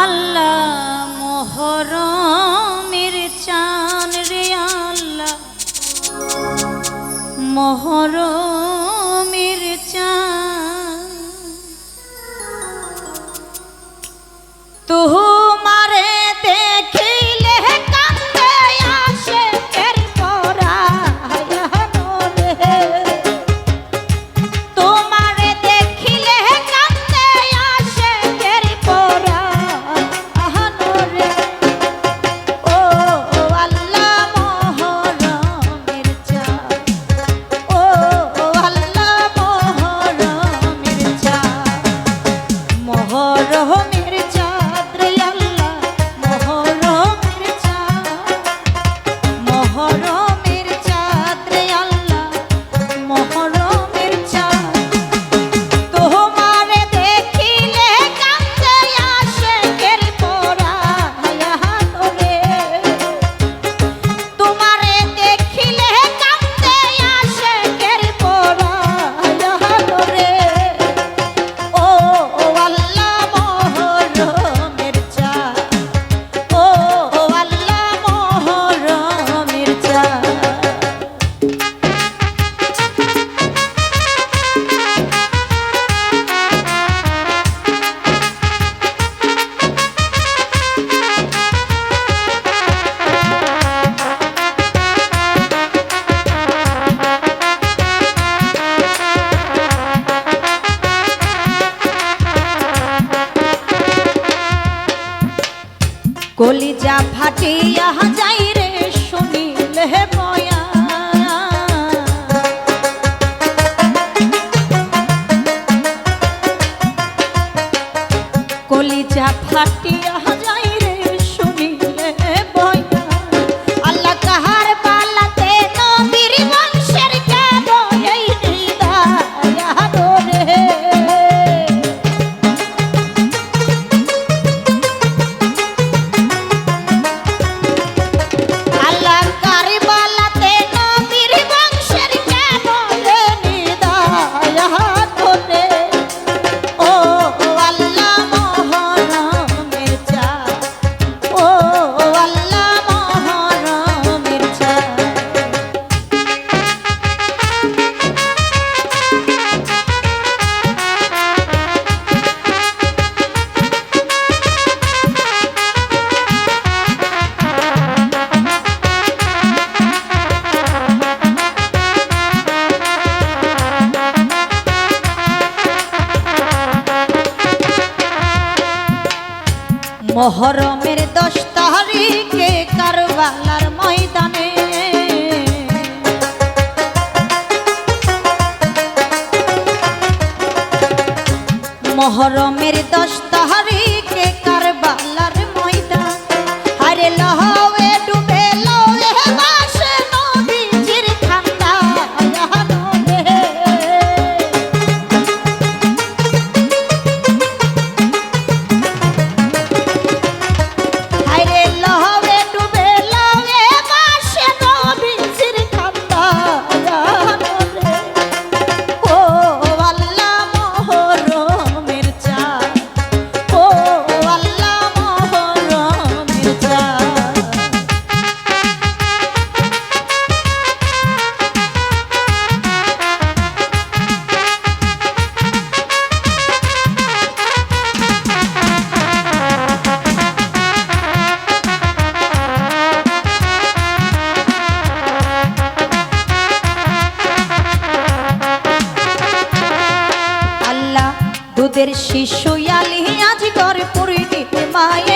আল্লাহ মোহরমের চান রে আল্লাহ। মোহরম কলিজা ফাটিয়া যাই রে শুনিলে ময়া মোহরমের দশ তাহারি মোদের শিশু আলি করে ঘর পুরীতে মায়ে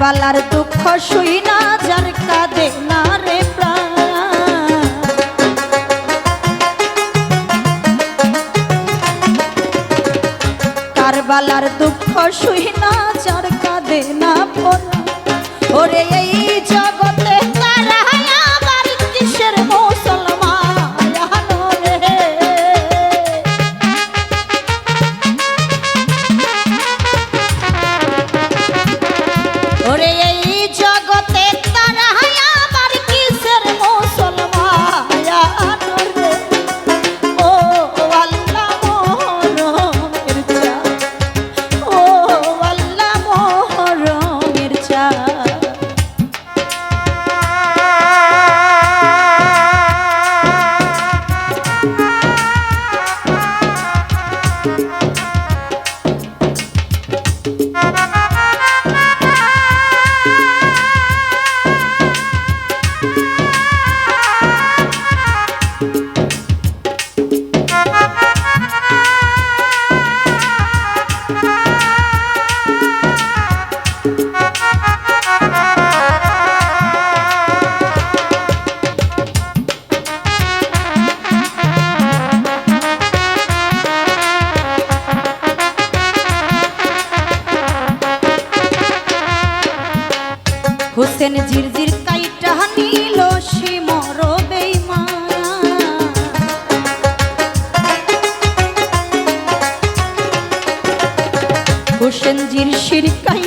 বালার দুঃখ শুই না, যার কাঁদে না রে প্রাণ। কারবালার দুঃখ শুই না, যার কাঁদে না ওরে এই জগৎ হোসেন ঝিরঝির কাইটা নিল সীমা। চেঞ্জির শিরকাই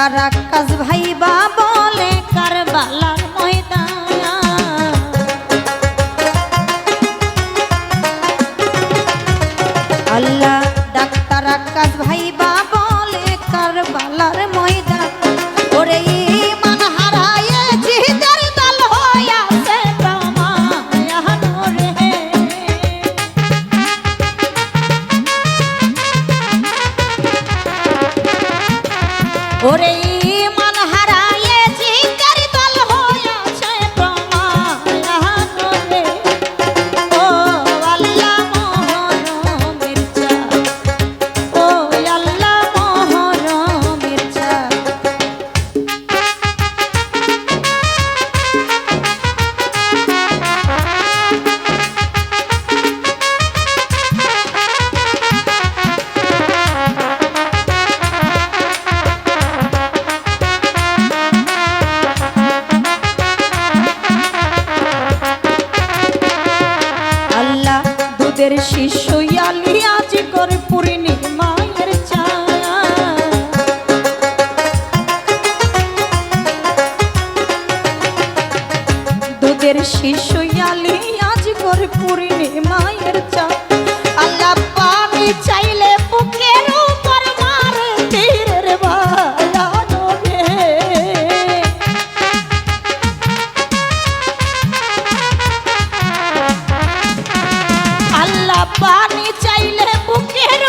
তারা চাঁদের শিশুয়ালি আজ করে পুরিনি মায়ের চা আল্লাহ পানি চাইলে বুকের পানি চাইলে বুকের